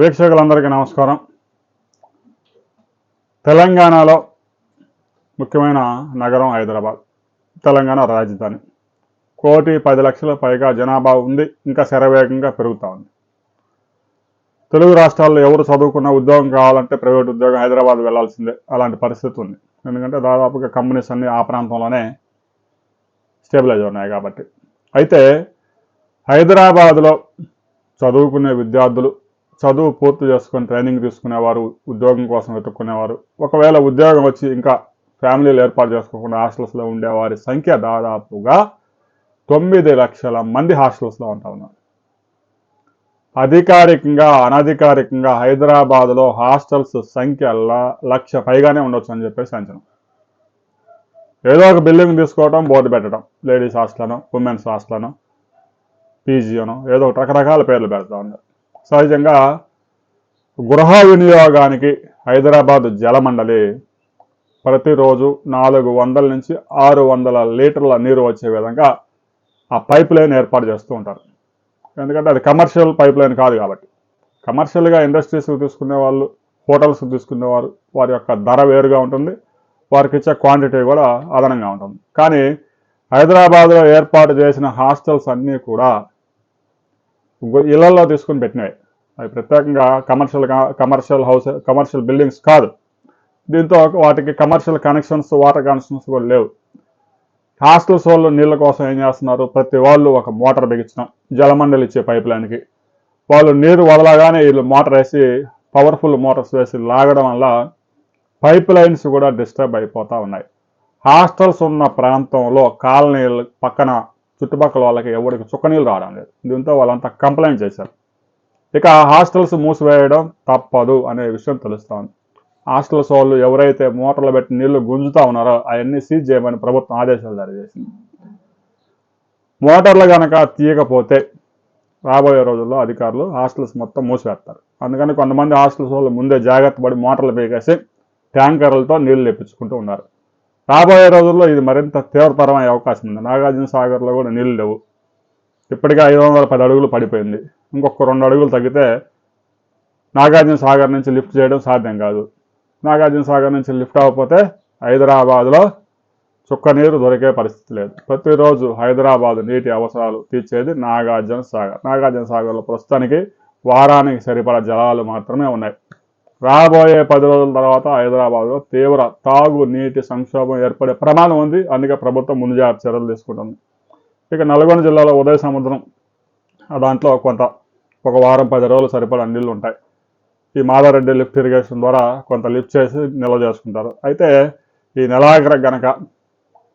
వీక్షకులందరికీ నమస్కారం. తెలంగాణలో ముఖ్యమైన నగరం హైదరాబాద్ తెలంగాణ రాజధాని. కోటి పది లక్షల పైగా జనాభా ఉంది ఇంకా శరవేగంగా పెరుగుతూ ఉంది. తెలుగు రాష్ట్రాల్లో ఎవరు చదువుకున్న ఉద్యోగం కావాలంటే ప్రైవేట్ ఉద్యోగం హైదరాబాద్ వెళ్ళాల్సిందే అలాంటి పరిస్థితి ఉంది. ఎందుకంటే దాదాపుగా కంపెనీస్ అన్ని ఆ ప్రాంతంలోనే స్టేబిలైజ్ ఉన్నాయి కాబట్టి. అయితే హైదరాబాద్లో చదువుకునే విద్యార్థులు చదువు పూర్తి చేసుకొని ట్రైనింగ్ తీసుకునేవారు ఉద్యోగం కోసం వెతుక్కునేవారు. ఒకవేళ ఉద్యోగం వచ్చి ఇంకా ఫ్యామిలీలు ఏర్పాటు చేసుకోకుండా హాస్టల్స్లో ఉండేవారి సంఖ్య దాదాపుగా తొమ్మిది లక్షల మంది హాస్టల్స్లో ఉంటా ఉన్నారు. అధికారికంగా అనధికారికంగా హైదరాబాద్లో హాస్టల్స్ సంఖ్య ల- లక్ష పైగానే ఉండొచ్చు అని చెప్పేసి అంచనా. ఏదో ఒక బిల్డింగ్ తీసుకోవడం బోర్డు పెట్టడం లేడీస్ హాస్టలను ఉమెన్స్ హాస్టలను పీజీ అనో ఏదో రకరకాల పేర్లు పెడతా ఉన్నారు. సహజంగా గృహ వినియోగానికి హైదరాబాద్ జలమండలి ప్రతిరోజు నాలుగు వందల నుంచి ఆరు వందల లీటర్ల నీరు వచ్చే విధంగా ఆ పైప్ లైన్ ఏర్పాటు చేస్తూ ఉంటారు. ఎందుకంటే అది కమర్షియల్ పైప్ లైన్ కాదు కాబట్టి. కమర్షియల్గా ఇండస్ట్రీస్కి తీసుకునే వాళ్ళు హోటల్స్కి తీసుకునేవారు వారి యొక్క ధర వేరుగా ఉంటుంది. వారికి ఇచ్చే క్వాంటిటీ కూడా అదనంగా ఉంటుంది. కానీ హైదరాబాద్లో ఏర్పాటు చేసిన హాస్టల్స్ అన్నీ కూడా ఇళ్ళలో తీసుకుని పెట్టినవి. అవి ప్రత్యేకంగా commercial commercial house commercial buildings కాదు. దీంతో వాటికి కమర్షియల్ కనెక్షన్స్ వాటర్ కనెక్షన్స్ కూడా లేవు. హాస్టల్స్ వాళ్ళు నీళ్ళ కోసం ఏం చేస్తున్నారు? ప్రతి వాళ్ళు ఒక మోటార్ బిగించడం జలమండలి ఇచ్చే పైప్ లైన్కి. వాళ్ళు నీరు వదలగానే వీళ్ళు మోటార్ వేసి పవర్ఫుల్ మోటార్స్ వేసి లాగడం వల్ల పైప్ లైన్స్ కూడా డిస్టర్బ్ అయిపోతూ ఉన్నాయి. హాస్టల్స్ ఉన్న ప్రాంతంలో కాలనీల పక్కన చుట్టుపక్కల వాళ్ళకి ఎవరికి చుక్క నీళ్ళు రావడం లేదు. దీంతో వాళ్ళంతా కంప్లైంట్ చేశారు. ఇక హాస్టల్స్ మూసివేయడం తప్పదు అనే విషయం తెలుస్తోంది. హాస్టల్స్ వాళ్ళు ఎవరైతే మోటార్లు పెట్టి నీళ్ళు గుంజుతా ఉన్నారో అవన్నీ సీజ్ చేయమని ప్రభుత్వం ఆదేశాలు జారీ చేసింది. మోటార్లు కనుక తీయకపోతే రాబోయే రోజుల్లో అధికారులు హాస్టల్స్ మొత్తం మూసివేస్తారు. అందుకని కొంతమంది హాస్టల్స్ వాళ్ళు ముందే జాగ్రత్త పడి మోటార్లు పీకేసి ట్యాంకర్లతో నీళ్ళు తెప్పించుకుంటూ ఉన్నారు. రాబోయే రోజుల్లో ఇది మరింత తీవ్రతరమయ్యే అవకాశం ఉంది. నాగార్జున సాగర్లో కూడా నీళ్ళు లేవు. ఇప్పటికే ఐదు వందల పది అడుగులు పడిపోయింది. ఇంకొక రెండు అడుగులు తగ్గితే నాగార్జున సాగర్ నుంచి లిఫ్ట్ చేయడం సాధ్యం కాదు. నాగార్జున సాగర్ నుంచి లిఫ్ట్ అవ్వకపోతే హైదరాబాద్లో చుక్క నీరు దొరికే పరిస్థితి లేదు. ప్రతిరోజు హైదరాబాద్ నీటి అవసరాలు తీర్చేది నాగార్జున సాగర్. నాగార్జున సాగర్లో ప్రస్తుతానికి వారానికి సరిపడా జలాలు మాత్రమే ఉన్నాయి. రాబోయే పది రోజుల తర్వాత హైదరాబాద్లో తీవ్ర తాగు నీటి సంక్షోభం ఏర్పడే ప్రమాదం ఉంది. అందుకే ప్రభుత్వం ముందు జాగ్రత్త చర్యలు తీసుకుంటుంది. ఇక నల్గొండ జిల్లాలో ఉదయ సముద్రం ఆ దాంట్లో కొంత ఒక వారం పది రోజులు సరిపడా నీళ్ళు ఉంటాయి. ఈ మాదారెడ్డి లిఫ్ట్ ఇరిగేషన్ ద్వారా కొంత లిఫ్ట్ చేసి నిల్వ చేసుకుంటారు. అయితే ఈ నెలాఖరు గనక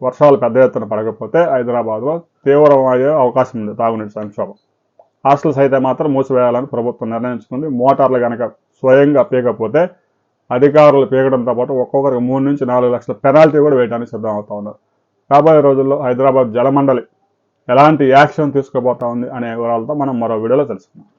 వర్షాలు పెద్ద ఎత్తున పడకపోతే హైదరాబాద్లో తీవ్రమయ్యే అవకాశం ఉంది తాగునీటి సంక్షోభం. హాస్టల్స్ అయితే మాత్రం మూసివేయాలని ప్రభుత్వం నిర్ణయించుకుంది. మోటార్లు కనుక స్వయంగా పీకపోతే అధికారులు పీకడంతో పాటు ఒక్కొక్కరికి మూడు నుంచి నాలుగు లక్షల పెనాల్టీ కూడా వేయడానికి సిద్ధం అవుతా ఉన్నారు. రాబోయే రోజుల్లో హైదరాబాద్ జలమండలి ఎలాంటి యాక్షన్ తీసుకోబోతా ఉంది అనే వివరాలతో మనం మరో వీడియోలో తెలుసుకుందాం.